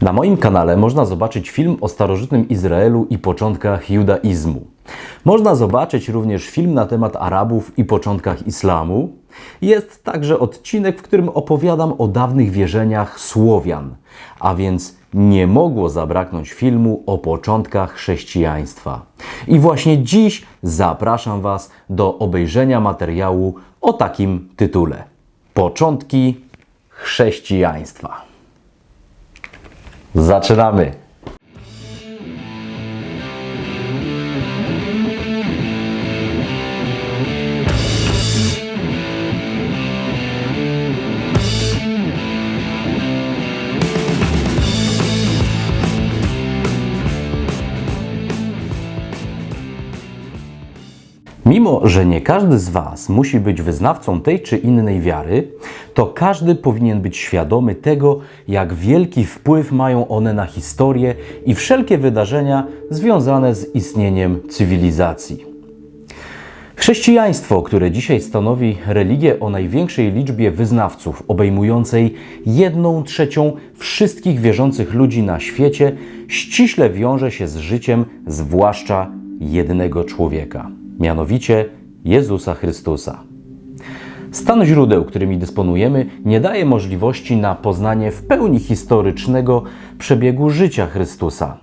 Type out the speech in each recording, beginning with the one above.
Na moim kanale można zobaczyć film o starożytnym Izraelu i początkach judaizmu. Można zobaczyć również film na temat Arabów i początkach islamu. Jest także odcinek, w którym opowiadam o dawnych wierzeniach Słowian, a więc nie mogło zabraknąć filmu o początkach chrześcijaństwa. I właśnie dziś zapraszam Was do obejrzenia materiału o takim tytule: Początki chrześcijaństwa. Zaczynamy! Mimo, że nie każdy z Was musi być wyznawcą tej czy innej wiary, to każdy powinien być świadomy tego, jak wielki wpływ mają one na historię i wszelkie wydarzenia związane z istnieniem cywilizacji. Chrześcijaństwo, które dzisiaj stanowi religię o największej liczbie wyznawców, obejmującej jedną trzecią wszystkich wierzących ludzi na świecie, ściśle wiąże się z życiem zwłaszcza jednego człowieka, mianowicie Jezusa Chrystusa. Stan źródeł, którymi dysponujemy, nie daje możliwości na poznanie w pełni historycznego przebiegu życia Chrystusa.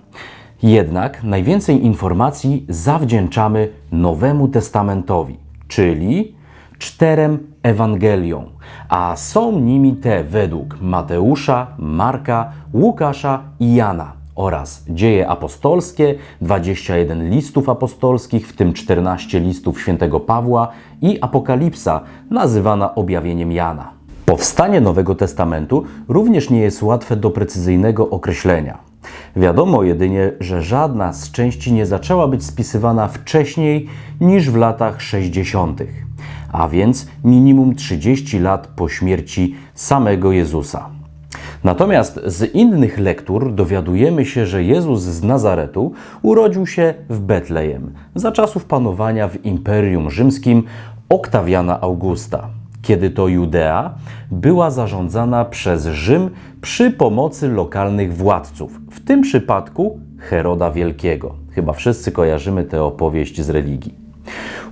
Jednak najwięcej informacji zawdzięczamy Nowemu Testamentowi, czyli czterem Ewangeliom, a są nimi te według Mateusza, Marka, Łukasza i Jana oraz dzieje apostolskie, 21 listów apostolskich, w tym 14 listów świętego Pawła i Apokalipsa, nazywana objawieniem Jana. Powstanie Nowego Testamentu również nie jest łatwe do precyzyjnego określenia. Wiadomo jedynie, że żadna z części nie zaczęła być spisywana wcześniej niż w latach 60., a więc minimum 30 lat po śmierci samego Jezusa. Natomiast z innych lektur dowiadujemy się, że Jezus z Nazaretu urodził się w Betlejem za czasów panowania w Imperium Rzymskim Oktawiana Augusta, kiedy to Judea była zarządzana przez Rzym przy pomocy lokalnych władców, w tym przypadku Heroda Wielkiego. Chyba wszyscy kojarzymy tę opowieść z religii.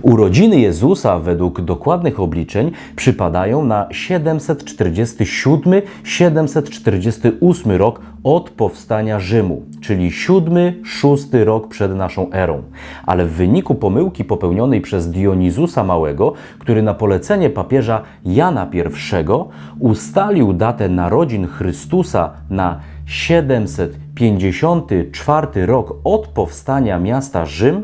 Urodziny Jezusa według dokładnych obliczeń przypadają na 747-748 rok od powstania Rzymu, czyli 7-6 rok przed naszą erą. Ale w wyniku pomyłki popełnionej przez Dionizusa Małego, który na polecenie papieża Jana I ustalił datę narodzin Chrystusa na 754 rok od powstania miasta Rzym,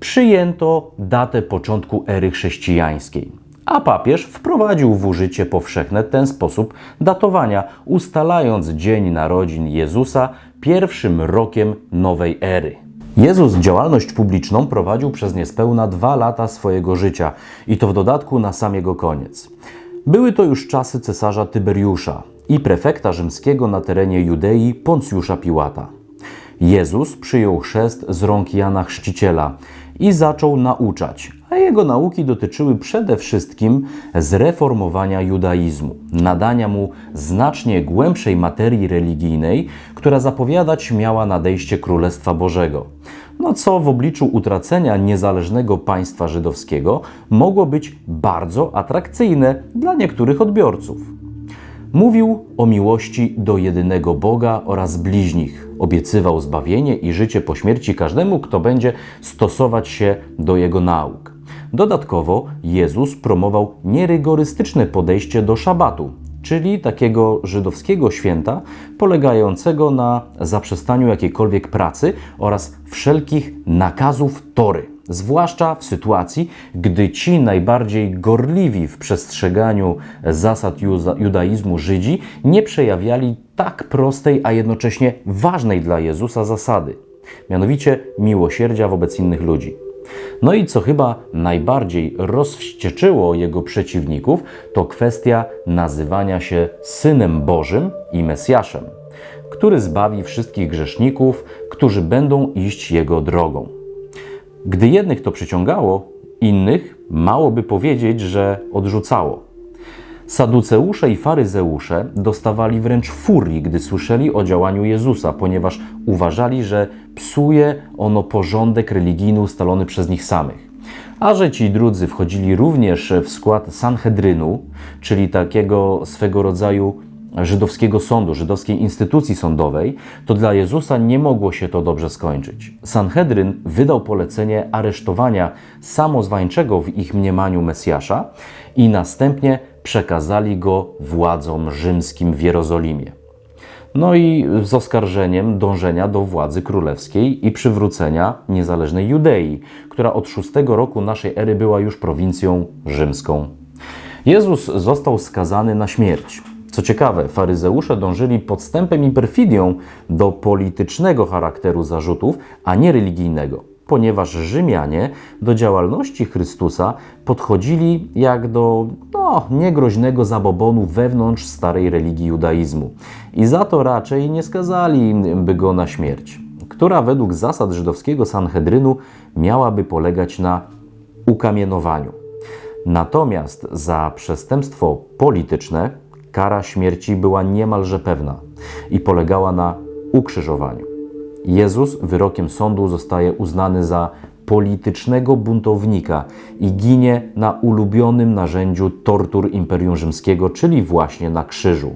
przyjęto datę początku ery chrześcijańskiej. A papież wprowadził w użycie powszechne ten sposób datowania, ustalając dzień narodzin Jezusa pierwszym rokiem nowej ery. Jezus działalność publiczną prowadził przez niespełna dwa lata swojego życia i to w dodatku na sam jego koniec. Były to już czasy cesarza Tyberiusza i prefekta rzymskiego na terenie Judei Poncjusza Piłata. Jezus przyjął chrzest z rąk Jana Chrzciciela i zaczął nauczać, a jego nauki dotyczyły przede wszystkim zreformowania judaizmu, nadania mu znacznie głębszej materii religijnej, która zapowiadać miała nadejście Królestwa Bożego. No co w obliczu utracenia niezależnego państwa żydowskiego mogło być bardzo atrakcyjne dla niektórych odbiorców. Mówił o miłości do jedynego Boga oraz bliźnich. Obiecywał zbawienie i życie po śmierci każdemu, kto będzie stosować się do jego nauk. Dodatkowo Jezus promował nierygorystyczne podejście do szabatu, czyli takiego żydowskiego święta polegającego na zaprzestaniu jakiejkolwiek pracy oraz wszelkich nakazów Tory zwłaszcza w sytuacji, gdy ci najbardziej gorliwi w przestrzeganiu zasad judaizmu Żydzi nie przejawiali tak prostej, a jednocześnie ważnej dla Jezusa zasady, mianowicie miłosierdzia wobec innych ludzi. No i co chyba najbardziej rozwścieczyło jego przeciwników, to kwestia nazywania się Synem Bożym i Mesjaszem, który zbawi wszystkich grzeszników, którzy będą iść jego drogą. Gdy jednych to przyciągało, innych mało by powiedzieć, że odrzucało. Saduceusze i faryzeusze dostawali wręcz furii, gdy słyszeli o działaniu Jezusa, ponieważ uważali, że psuje ono porządek religijny ustalony przez nich samych. A że ci drudzy wchodzili również w skład Sanhedrynu, czyli takiego swego rodzaju żydowskiego sądu, żydowskiej instytucji sądowej, to dla Jezusa nie mogło się to dobrze skończyć. Sanhedryn wydał polecenie aresztowania samozwańczego w ich mniemaniu Mesjasza i następnie przekazali go władzom rzymskim w Jerozolimie. No i z oskarżeniem dążenia do władzy królewskiej i przywrócenia niezależnej Judei, która od szóstego roku naszej ery była już prowincją rzymską. Jezus został skazany na śmierć. Co ciekawe, faryzeusze dążyli podstępem i perfidią do politycznego charakteru zarzutów, a nie religijnego, ponieważ Rzymianie do działalności Chrystusa podchodzili jak do no, niegroźnego zabobonu wewnątrz starej religii judaizmu i za to raczej nie skazali by go na śmierć, która według zasad żydowskiego Sanhedrynu miałaby polegać na ukamienowaniu. Natomiast za przestępstwo polityczne kara śmierci była niemalże pewna i polegała na ukrzyżowaniu. Jezus wyrokiem sądu zostaje uznany za politycznego buntownika i ginie na ulubionym narzędziu tortur Imperium Rzymskiego, czyli właśnie na krzyżu.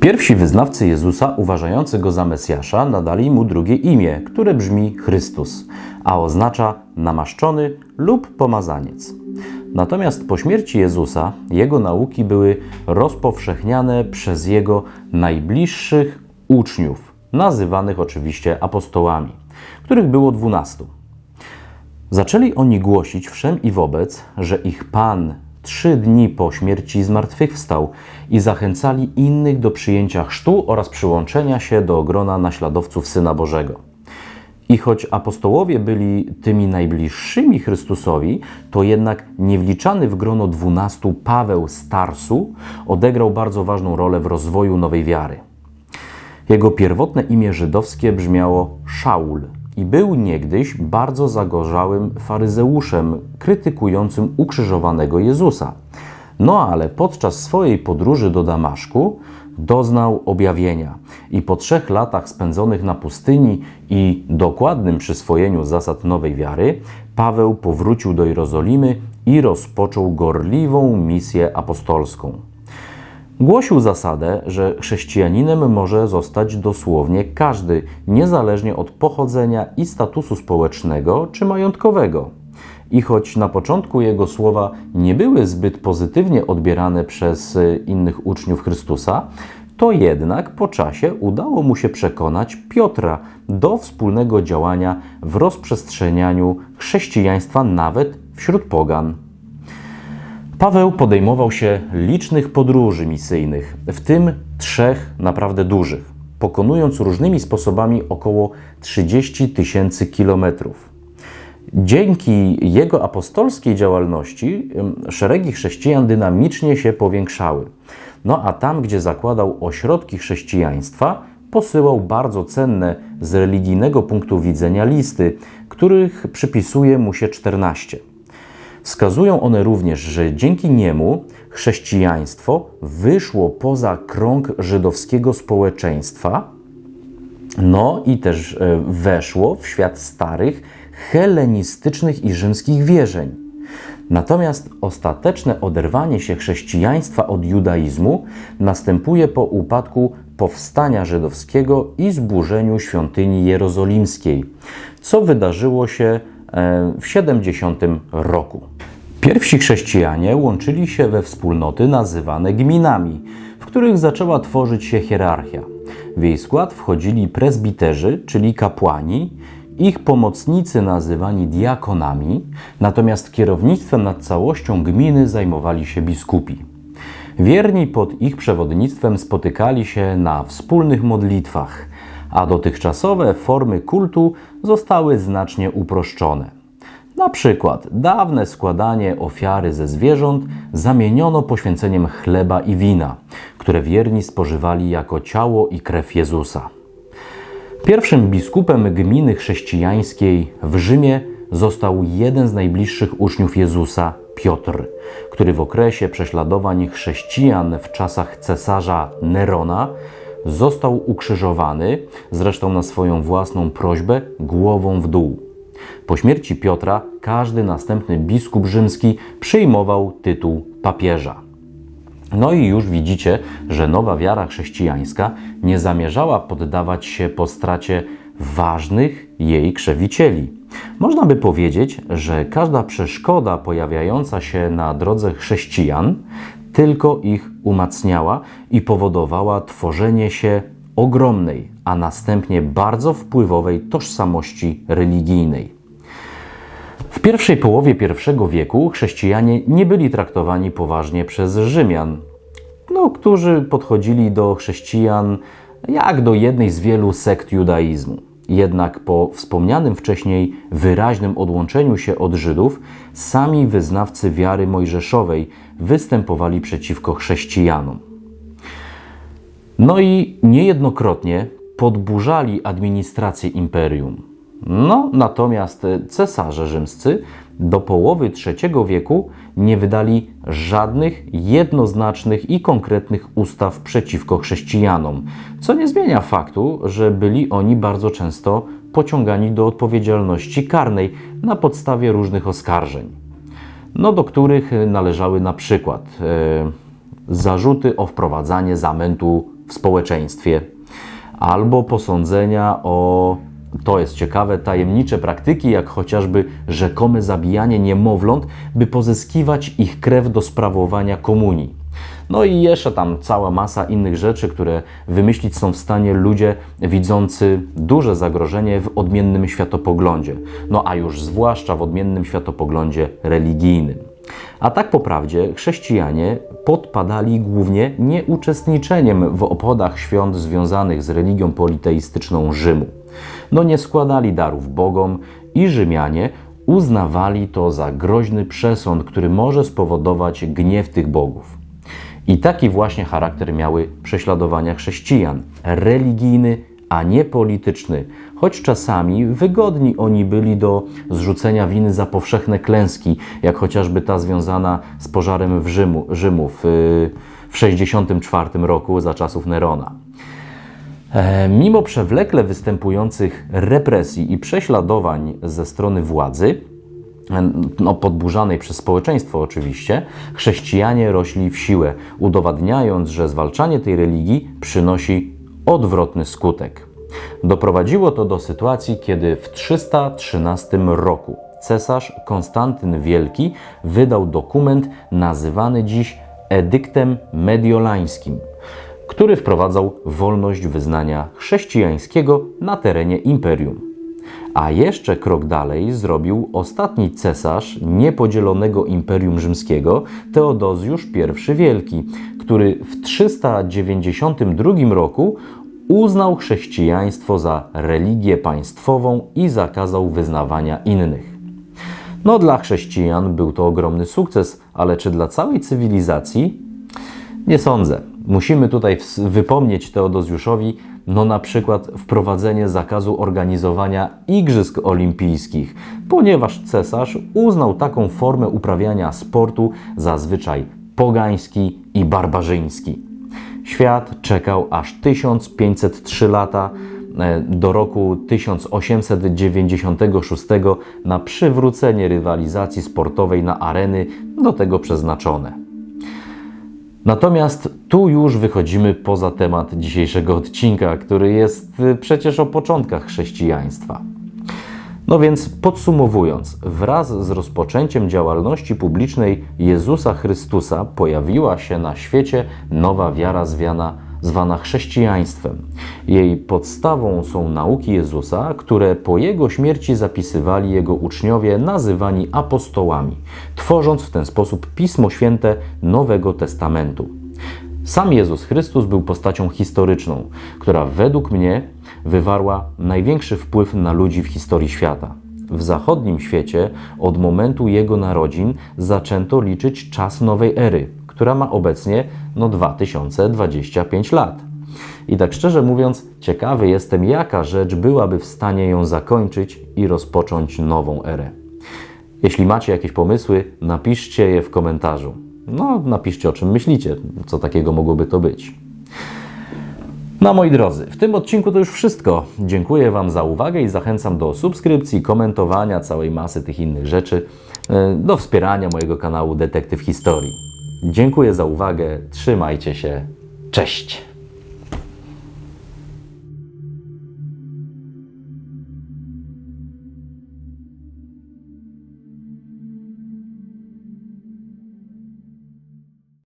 Pierwsi wyznawcy Jezusa, uważający go za Mesjasza, nadali mu drugie imię, które brzmi Chrystus, a oznacza namaszczony lub pomazaniec. Natomiast po śmierci Jezusa jego nauki były rozpowszechniane przez jego najbliższych uczniów, nazywanych oczywiście apostołami, których było dwunastu. Zaczęli oni głosić wszem i wobec, że ich Pan trzy dni po śmierci zmartwychwstał i zachęcali innych do przyjęcia chrztu oraz przyłączenia się do grona naśladowców Syna Bożego. I choć apostołowie byli tymi najbliższymi Chrystusowi, to jednak niewliczany w grono dwunastu Paweł z Tarsu odegrał bardzo ważną rolę w rozwoju nowej wiary. Jego pierwotne imię żydowskie brzmiało Szaul i był niegdyś bardzo zagorzałym faryzeuszem krytykującym ukrzyżowanego Jezusa. No ale podczas swojej podróży do Damaszku doznał objawienia i po trzech latach spędzonych na pustyni i dokładnym przyswojeniu zasad nowej wiary, Paweł powrócił do Jerozolimy i rozpoczął gorliwą misję apostolską. Głosił zasadę, że chrześcijaninem może zostać dosłownie każdy, niezależnie od pochodzenia i statusu społecznego czy majątkowego. I choć na początku jego słowa nie były zbyt pozytywnie odbierane przez innych uczniów Chrystusa, to jednak po czasie udało mu się przekonać Piotra do wspólnego działania w rozprzestrzenianiu chrześcijaństwa nawet wśród pogan. Paweł podejmował się licznych podróży misyjnych, w tym trzech naprawdę dużych, pokonując różnymi sposobami około 30 tysięcy kilometrów. Dzięki jego apostolskiej działalności szeregi chrześcijan dynamicznie się powiększały. No a tam, gdzie zakładał ośrodki chrześcijaństwa, posyłał bardzo cenne z religijnego punktu widzenia listy, których przypisuje mu się 14. Wskazują one również, że dzięki niemu chrześcijaństwo wyszło poza krąg żydowskiego społeczeństwa, no i też e, weszło w świat starych, helenistycznych i rzymskich wierzeń. Natomiast ostateczne oderwanie się chrześcijaństwa od judaizmu następuje po upadku powstania żydowskiego i zburzeniu świątyni jerozolimskiej, co wydarzyło się e, w 70 roku. Pierwsi chrześcijanie łączyli się we wspólnoty nazywane gminami, w których zaczęła tworzyć się hierarchia. W jej skład wchodzili prezbiterzy, czyli kapłani, ich pomocnicy nazywani diakonami, natomiast kierownictwem nad całością gminy zajmowali się biskupi. Wierni pod ich przewodnictwem spotykali się na wspólnych modlitwach, a dotychczasowe formy kultu zostały znacznie uproszczone. Na przykład dawne składanie ofiary ze zwierząt zamieniono poświęceniem chleba i wina, które wierni spożywali jako ciało i krew Jezusa. Pierwszym biskupem gminy chrześcijańskiej w Rzymie został jeden z najbliższych uczniów Jezusa, Piotr, który w okresie prześladowań chrześcijan w czasach cesarza Nerona został ukrzyżowany, zresztą na swoją własną prośbę, głową w dół. Po śmierci Piotra każdy następny biskup rzymski przyjmował tytuł papieża. No i już widzicie, że nowa wiara chrześcijańska nie zamierzała poddawać się po stracie ważnych jej krzewicieli. Można by powiedzieć, że każda przeszkoda pojawiająca się na drodze chrześcijan tylko ich umacniała i powodowała tworzenie się ogromnej, a następnie bardzo wpływowej tożsamości religijnej. W pierwszej połowie I wieku chrześcijanie nie byli traktowani poważnie przez Rzymian, no, którzy podchodzili do chrześcijan jak do jednej z wielu sekt judaizmu. Jednak po wspomnianym wcześniej wyraźnym odłączeniu się od Żydów, sami wyznawcy wiary mojżeszowej występowali przeciwko chrześcijanom. No i niejednokrotnie podburzali administrację imperium. No, natomiast cesarze rzymscy do połowy III wieku nie wydali żadnych jednoznacznych i konkretnych ustaw przeciwko chrześcijanom, co nie zmienia faktu, że byli oni bardzo często pociągani do odpowiedzialności karnej na podstawie różnych oskarżeń, no, do których należały na przykład e, zarzuty o wprowadzanie zamętu w społeczeństwie albo posądzenia o to jest ciekawe, tajemnicze praktyki, jak chociażby rzekome zabijanie niemowląt, by pozyskiwać ich krew do sprawowania komunii. No i jeszcze tam cała masa innych rzeczy, które wymyślić są w stanie ludzie widzący duże zagrożenie w odmiennym światopoglądzie. No a już zwłaszcza w odmiennym światopoglądzie religijnym. A tak po prawdzie chrześcijanie podpadali głównie nieuczestniczeniem w obchodach świąt związanych z religią politeistyczną Rzymu. No nie składali darów bogom i Rzymianie uznawali to za groźny przesąd, który może spowodować gniew tych bogów. I taki właśnie charakter miały prześladowania chrześcijan religijny, a nie polityczny, choć czasami wygodni oni byli do zrzucenia winy za powszechne klęski, jak chociażby ta związana z pożarem w Rzymu, Rzymu w, w 64 roku za czasów Nerona. E, mimo przewlekle występujących represji i prześladowań ze strony władzy, e, no, podburzanej przez społeczeństwo oczywiście, chrześcijanie rośli w siłę, udowadniając, że zwalczanie tej religii przynosi odwrotny skutek. Doprowadziło to do sytuacji, kiedy w 313 roku cesarz Konstantyn Wielki wydał dokument nazywany dziś Edyktem Mediolańskim, który wprowadzał wolność wyznania chrześcijańskiego na terenie imperium. A jeszcze krok dalej zrobił ostatni cesarz niepodzielonego Imperium Rzymskiego, Teodozjusz I Wielki, który w 392 roku uznał chrześcijaństwo za religię państwową i zakazał wyznawania innych. No, dla chrześcijan był to ogromny sukces, ale czy dla całej cywilizacji? Nie sądzę. Musimy tutaj wypomnieć Teodozjuszowi, no na przykład wprowadzenie zakazu organizowania Igrzysk Olimpijskich, ponieważ cesarz uznał taką formę uprawiania sportu zazwyczaj pogański i barbarzyński. Świat czekał aż 1503 lata e, do roku 1896 na przywrócenie rywalizacji sportowej na areny do tego przeznaczone. Natomiast tu już wychodzimy poza temat dzisiejszego odcinka, który jest y, przecież o początkach chrześcijaństwa. No więc podsumowując, wraz z rozpoczęciem działalności publicznej Jezusa Chrystusa pojawiła się na świecie nowa wiara zwana zwana chrześcijaństwem. Jej podstawą są nauki Jezusa, które po jego śmierci zapisywali jego uczniowie, nazywani apostołami, tworząc w ten sposób Pismo Święte Nowego Testamentu. Sam Jezus Chrystus był postacią historyczną, która według mnie wywarła największy wpływ na ludzi w historii świata. W zachodnim świecie od momentu jego narodzin zaczęto liczyć czas nowej ery, która ma obecnie no 2025 lat. I tak szczerze mówiąc, ciekawy jestem, jaka rzecz byłaby w stanie ją zakończyć i rozpocząć nową erę. Jeśli macie jakieś pomysły, napiszcie je w komentarzu. No, napiszcie o czym myślicie, co takiego mogłoby to być. No moi drodzy, w tym odcinku to już wszystko. Dziękuję Wam za uwagę i zachęcam do subskrypcji, komentowania całej masy tych innych rzeczy, e, do wspierania mojego kanału Detektyw Historii. Dziękuję za uwagę, trzymajcie się, cześć!